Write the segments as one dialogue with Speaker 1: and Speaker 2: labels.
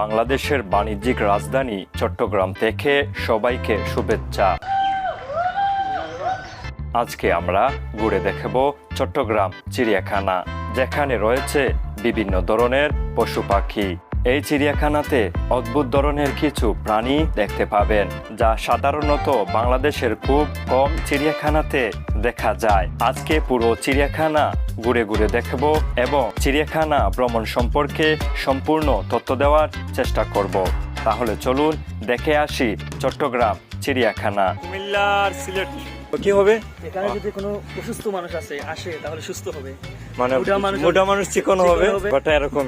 Speaker 1: বাংলাদেশের বাণিজ্যিক রাজধানী চট্টগ্রাম থেকে সবাইকে শুভেচ্ছা। আজকে আমরা ঘুরে দেখব চট্টগ্রাম, চিড়িয়াখানা, যেখানে রয়েছে বিভিন্ন ধরনের পশু পাখি। এই চিড়িয়াখানাতে অদ্ভুত ধরনের কিছু প্রাণী দেখতে পাবেন যা সাধারণত বাংলাদেশের খুব কম চিড়িয়াখানাতে দেখা যায়। আজকে পুরো চিড়িয়াখানা ঘুরে ঘুরে দেখব এবং চিড়িয়াখানা ভ্রমণ সম্পর্কে সম্পূর্ণ তথ্য দেওয়ার চেষ্টা করব। তাহলে চলুন দেখে আসি চট্টগ্রাম চিড়িয়াখানা। কুমিল্লার সিলেট। কি হবে?
Speaker 2: এখানে যদি কোনো অসুস্থ মানুষ আছে আসে তাহলে সুস্থ হবে।
Speaker 1: মানে
Speaker 2: মোটা মানুষ
Speaker 1: চিকন হবে
Speaker 2: হবে।
Speaker 1: বাট এরকম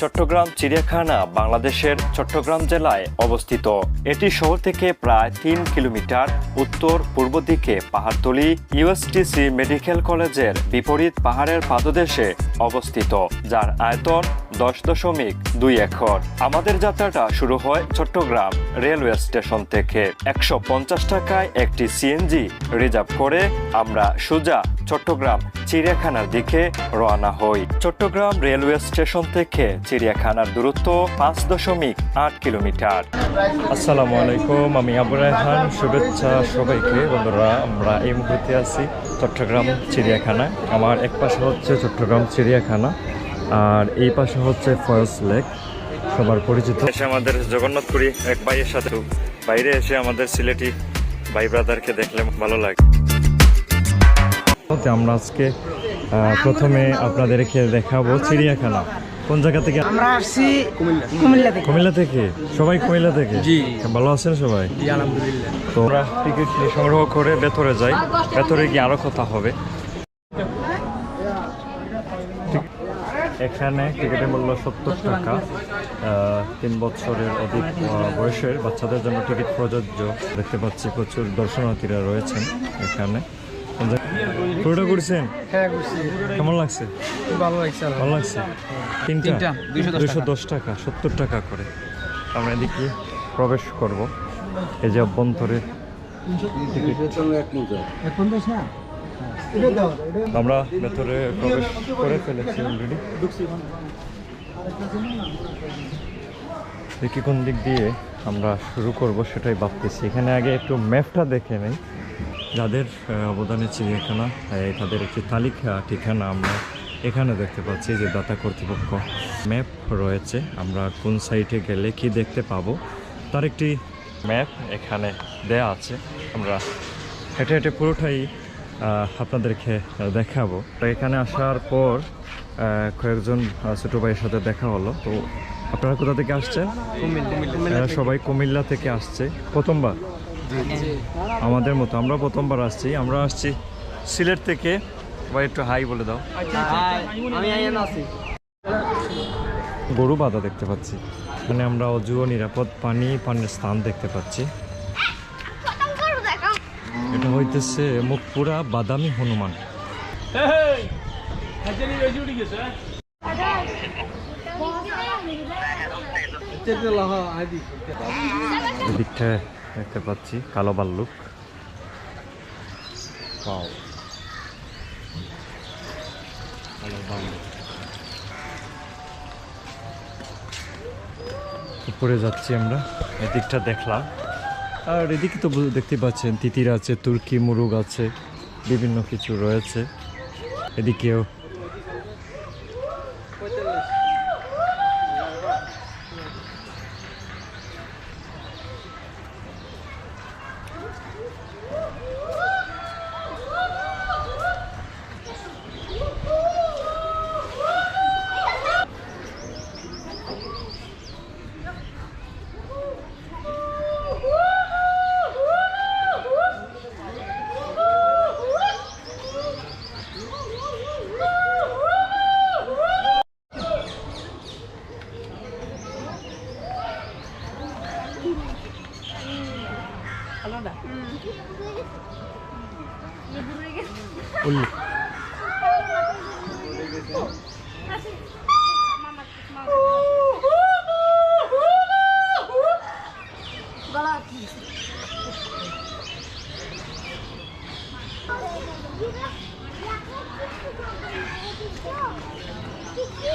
Speaker 1: চট্টগ্রাম, চিড়িয়াখানা, বাংলাদেশের চট্টগ্রাম জেলায় অবস্থিত। এটি শহর থেকে প্রায় তিন কিলোমিটার উত্তর পূর্ব দিকে পাহাড়তলি ইউএসটিসি মেডিকেল কলেজের বিপরীত পাহাড়ের পাদদেশে অবস্থিত, যার আয়তন দশ দশমিক দুই একর আমাদের যাত্রাটা শুরু হয় চট্টগ্রাম রেলওয়ে স্টেশন থেকে। একশো পঞ্চাশ টাকায় একটি সিএনজি রিজার্ভ করে আমরা সোজা চট্টগ্রাম চিড়িয়াখানার দিকে রওনা হই। চট্টগ্রাম রেলওয়ে স্টেশন থেকে চিড়িয়াখানার দূরত্ব পাঁচ দশমিক আট কিলোমিটার। আসসালামু আলাইকুম, আমি আবু রায়হান। শুভেচ্ছা সবাইকে। বন্ধুরা, আমরা এই মুহূর্তে আছি চট্টগ্রাম চিড়িয়াখানা আমার এক পাশে হচ্ছে চট্টগ্রাম চিড়িয়াখানা। আর এই পাশে হচ্ছে ফয়েস লেক সবার পরিচিত। এসে আমাদের জগন্নাথপুরী এক ভাইয়ের সাথে বাইরে এসে আমাদের সিলেটি ভাই ব্রাদারকে দেখলে ভালো লাগে। আমরা আজকে আহ, প্রথমে আপনাদেরকে দেখাবো চিড়িয়াখানা। কোন জায়গা থেকে?
Speaker 3: আমরা আসছি কুমিল্লা। থেকে।
Speaker 1: কুমিল্লা থেকে? সবাই কুমিল্লা থেকে? জি। ভালো আছেন সবাই?
Speaker 3: জি আলহামদুলিল্লাহ।
Speaker 1: তো আমরা টিকিট সংগ্রহ করে ভেতরে যাই। ভেতরে গিয়ে আরও কথা হবে। এখানে টিকিটের মূল্য সত্তর টাকা তিন বছরের অধিক আহ, বয়সের বাচ্চাদের জন্য টিকিট প্রযোজ্য। দেখতে পাচ্ছি প্রচুর দর্শনার্থীরা রয়েছেন এখানে। পুরোটা ঘুরছেন?
Speaker 3: হ্যাঁ
Speaker 1: কেমন লাগছে?
Speaker 3: ভালো লাগছে
Speaker 1: ভালো লাগছে? তিনটা?
Speaker 3: তিনটা, 210
Speaker 1: দুশো দশ টাকা সত্তর টাকা করে। আমরা এদিকে প্রবেশ করব। এই যে অভ্যন্তরে আমরা ভেতরে প্রবেশ করে ফেলেছি অলরেডি দেখি কোন দিক দিয়ে আমরা শুরু করব সেটাই ভাবতেছি। এখানে আগে একটু ম্যাপটা দেখে নেই। যাদের অবদানে চিড়িয়াখানা তাদের একটি তালিকা, ঠিকানা আমরা এখানে দেখতে পাচ্ছি যে দাতা কর্তৃপক্ষ। ম্যাপ রয়েছে, আমরা কোন সাইটে গেলে কি দেখতে পাবো? তার একটি ম্যাপ এখানে দেয়া আছে। আমরা হেঁটে হেঁটে পুরোটাই আপনাদেরকে দেখাবো। তো এখানে আসার পর কয়েকজন ছোটো ভাইয়ের সাথে দেখা হলো। তো আপনারা কোথা থেকে আসছেন? সবাই কুমিল্লা থেকে আসছে। প্রথমবার? আমাদের মতো আমরা প্রথমবার আসছি। আমরা আসছি সিলেট থেকে। ভাই একটু হাই বলে দাও। গরু বাঁধা দেখতে পাচ্ছি। মানে আমরা অজু নিরাপদ পানি পানির স্থান দেখতে পাচ্ছি। এটা হইতেছে মুখপুরা বাদামি হনুমান। এদিকটায় দেখতে পাচ্ছি কালো বাল্লুক. কালো ভাল্লুক উপরে যাচ্ছি আমরা এদিকটা দেখলাম। আর এদিকে তো দেখতে পাচ্ছেন তিতির আছে তুর্কি মুরুগ আছে বিভিন্ন কিছু রয়েছে। এদিকেও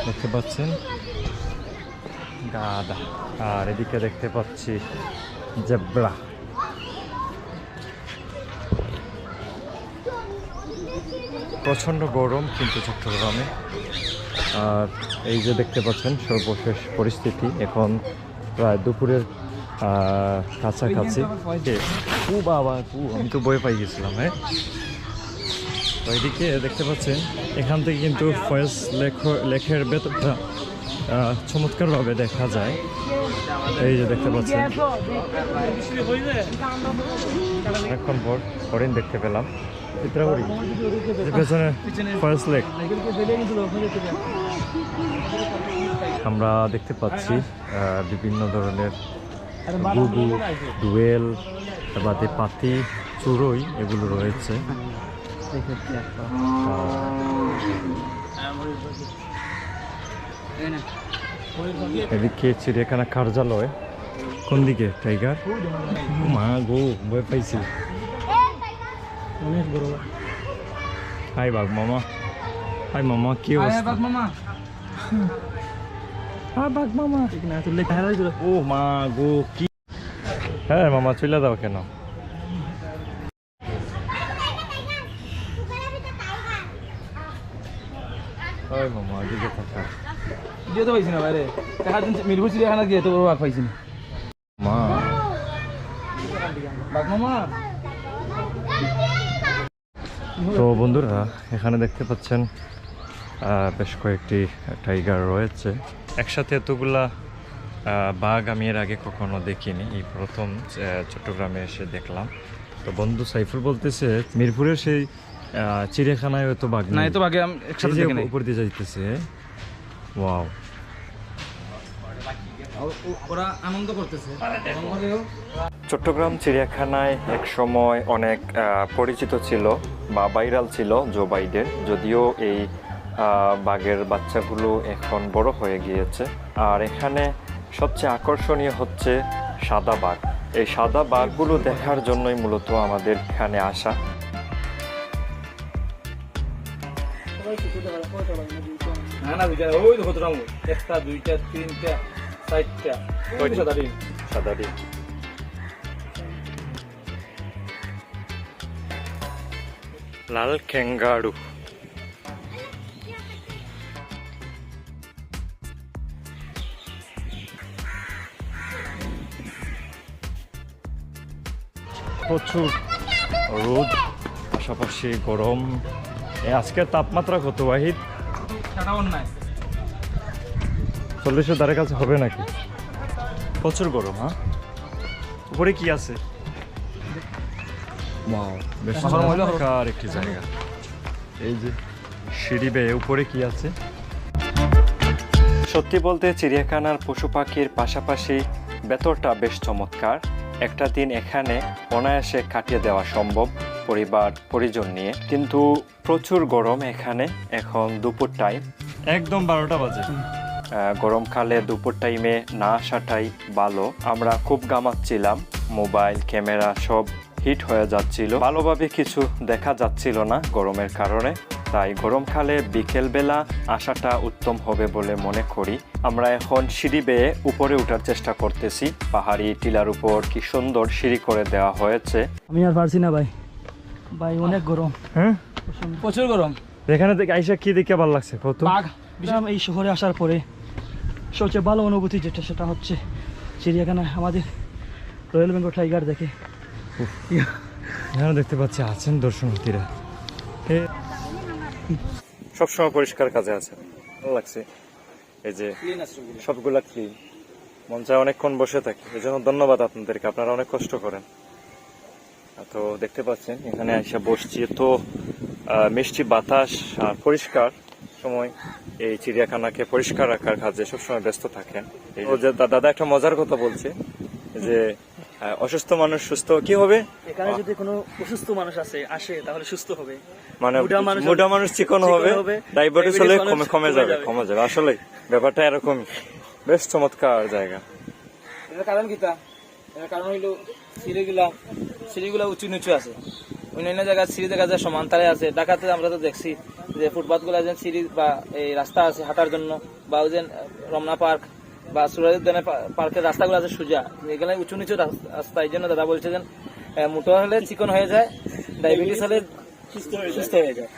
Speaker 1: দেখতে পাচ্ছেন? গাদা আর এদিকে দেখতে পাচ্ছি জেব্রা। প্রচণ্ড গরম কিন্তু চট্টগ্রামে। আর এই যে দেখতে পাচ্ছেন সর্বশেষ পরিস্থিতি, এখন প্রায় দুপুরের কাছাকাছি। কু বাবা ও আমি তো বয়ে পাই গেছিলাম হ্যাঁ? তো এদিকে দেখতে পাচ্ছেন, এখান থেকে কিন্তু ফয়েজ লেখ, লেখের ভেতরটা চমৎকারভাবে দেখা যায়। এই যে দেখতে পাচ্ছেন অনেকক্ষণ পর হরিণ দেখতে পেলাম। পেছনে ফয়েজ লেক আমরা দেখতে পাচ্ছি বিভিন্ন ধরনের গুগু ডুয়েল বাদে পাতি, চুরই এগুলো রয়েছে। এদিকে চিড়িয়াখানা কার্যালয়। কোন দিকে, টাইগার? মা গো, ভয় পাইছি।
Speaker 2: অনেক বড়।
Speaker 1: হাই বাঘ মামা। হাই মামা কি অবস্থা?
Speaker 3: মামা।
Speaker 1: বাঘ মামা।
Speaker 2: ঠিক না তুললে হারাই দিল
Speaker 1: ও মা গো কি? হ্যাঁ মামা চলে দাও কেন? ওই মামা এদিকে থাকা
Speaker 3: দিয়ে তো পাইছি না বাইরে। দেখা দিন মিরপুর চিড়িয়াখানা গিয়ে তো বাঘ পাইছি
Speaker 1: মা।
Speaker 3: বাঘ মামা।
Speaker 1: তো বন্ধুরা এখানে দেখতে পাচ্ছেন বেশ কয়েকটি টাইগার রয়েছে। একসাথে এতগুলা বাঘ আমি এর আগে কখনো দেখিনি। এই প্রথম চট্টগ্রামে এসে দেখলাম। তো বন্ধু সাইফুল বলতেছে মিরপুরের সেই চিড়িয়াখানায় তো বাঘ
Speaker 3: না। এত বাঘে আমি একসাথে
Speaker 1: উপর দিয়ে যাইতেছে। ওয়াও।
Speaker 3: ওরা আনন্দ করতেছে।
Speaker 1: চট্টগ্রাম চিড়িয়াখানায় এক সময় অনেক পরিচিত ছিল বা ভাইরাল ছিল জো বাইডেন যদিও এই বাঘের বাচ্চাগুলো এখন বড় হয়ে গিয়েছে। আর এখানে সবচেয়ে আকর্ষণীয় হচ্ছে সাদা বাঘ। এই সাদা বাঘগুলো দেখার জন্যই মূলত আমাদের এখানে আসা।
Speaker 3: না না ওই দুইটা তিনটা। চারটা সাদা ডিম
Speaker 1: সাদা ডিম লাল ক্যাঙ্গারু প্রচুর রোদ পাশাপাশি গরম। এ আজকের তাপমাত্রা কত
Speaker 3: অন্যায়
Speaker 1: চল্লিশের ধারে কাছে হবে নাকি? প্রচুর গরম হ্যাঁ? উপরে কি আছে? একটি জায়গা। এই যে। সিঁড়ি বেয়ে উপরে কি আছে? সত্যি বলতে চিড়িয়াখানার পশু পাখির পাশাপাশি ভেতরটা বেশ চমৎকার। একটা দিন এখানে অনায়াসে কাটিয়ে দেওয়া সম্ভব পরিবার পরিজন নিয়ে। কিন্তু প্রচুর গরম এখানে এখন দুপুর টাইম একদম বারোটা বাজে। গরমকালে দুপুর টাইমে না আসাটাই ভালো। আমরা খুব গামাচ্ছিলাম মোবাইল ক্যামেরা সব হিট হয়ে যাচ্ছিল। ভালোভাবে কিছু দেখা যাচ্ছিল না গরমের কারণে। তাই গরমকালে বিকেলবেলা আসাটা উত্তম হবে বলে মনে করি। আমরা এখন সিঁড়ি বেয়ে উপরে ওঠার চেষ্টা করতেছি। পাহাড়ি টিলার উপর কি সুন্দর সিঁড়ি করে দেওয়া হয়েছে।
Speaker 2: আমি আর পারছি না ভাই। ভাই অনেক গরম।
Speaker 1: হ্যাঁ?
Speaker 3: প্রচুর। গরম।
Speaker 1: এখানে থেকে আইসা কি দেখে ভালো লাগছে কত
Speaker 2: এই শহরে আসার পরে। সবচেয়ে ভালো অনুভূতি যেটা সেটা হচ্ছে চিড়িয়াখানায় আমাদের রয়্যাল বেঙ্গল টাইগার দেখে।
Speaker 1: এখানে দেখতে পাচ্ছি আছেন দর্শনার্থীরা। সবসময় পরিষ্কার কাজে আছে ভালো লাগছে। এই যে সবগুলা ক্লিন মন চায় অনেকক্ষণ বসে থাকি এই জন্য ধন্যবাদ আপনাদেরকে আপনারা অনেক কষ্ট করেন। তো দেখতে পাচ্ছেন এখানে এসে বসছি। তো মিষ্টি বাতাস আর পরিষ্কার। সময় এই চিড়িয়াখানাকে পরিষ্কার রাখার কাজে সবসময় ব্যস্ত থাকেন। যে দাদা একটা মজার কথা বলছে যে অসুস্থ মানুষ সুস্থ কি হবে?
Speaker 2: এখানে যদি কোনো অসুস্থ মানুষ আছে আসে তাহলে সুস্থ হবে।
Speaker 1: মানে
Speaker 2: মোটা মানুষ-
Speaker 1: চিকন
Speaker 2: চিকন
Speaker 1: হবে ডায়াবেটিস হলে কমে কমে যাবে। কমে যাবে। আসলে ব্যাপারটা এরকম বেশ চমৎকার জায়গা।
Speaker 3: এটার কারণ কিতা এটার কারণ হইল সিঁড়িগুলা সিঁড়িগুলা উঁচু নিচু আছে। অন্যান্য জায়গায় সিঁড়ি দেখা যায় সমান্তরে আছে। ঢাকাতে আমরা তো দেখছি যে ফুটপাথগুলো যেন সিঁড়ি বা এই রাস্তা আছে হাঁটার জন্য বা ওই যে রমনা পার্ক বা সুরাজুদ্দিনের পার্কের রাস্তাগুলো আছে সোজা। এখানে উঁচু নিচু রাস্তা এই জন্য দাদা বলছে যেন মোটর মোটা হলে চিকন হয়ে যায় ডায়াবেটিস হলে সুস্থ হয়ে যায়।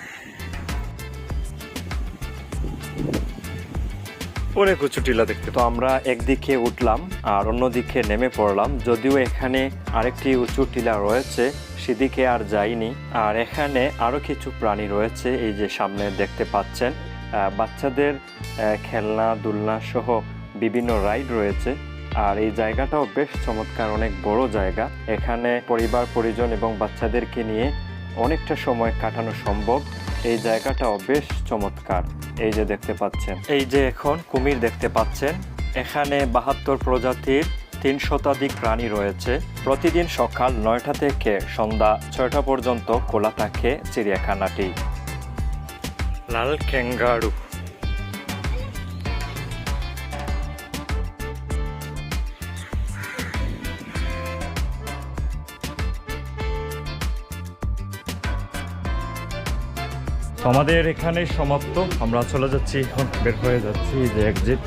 Speaker 1: অনেক উঁচু টিলা দেখতে তো আমরা একদিকে উঠলাম আর অন্যদিকে নেমে পড়লাম। যদিও এখানে আরেকটি উঁচু টিলা রয়েছে, সেদিকে আর যাইনি। আর এখানে আরও কিছু প্রাণী রয়েছে, এই যে সামনে দেখতে পাচ্ছেন। বাচ্চাদের খেলনা, দুলনা সহ বিভিন্ন রাইড রয়েছে। আর এই জায়গাটাও বেশ চমৎকার, অনেক বড় জায়গা। এখানে পরিবার, পরিজন এবং বাচ্চাদেরকে নিয়ে অনেকটা সময় কাটানো সম্ভব। এই জায়গাটাও বেশ চমৎকার। এই যে দেখতে পাচ্ছেন। এই যে এখন কুমির দেখতে পাচ্ছেন, এখানে বাহাত্তর প্রজাতির তিন শতাধিক প্রাণী রয়েছে। প্রতিদিন সকাল নয়টা থেকে সন্ধ্যা ছয়টা পর্যন্ত খোলা থাকে চিড়িয়াখানাটি। লাল ক্যাঙ্গারু। আমাদের এখানে সমাপ্ত। আমরা চলে যাচ্ছি এখন বের হয়ে যাচ্ছি যে এক্সিট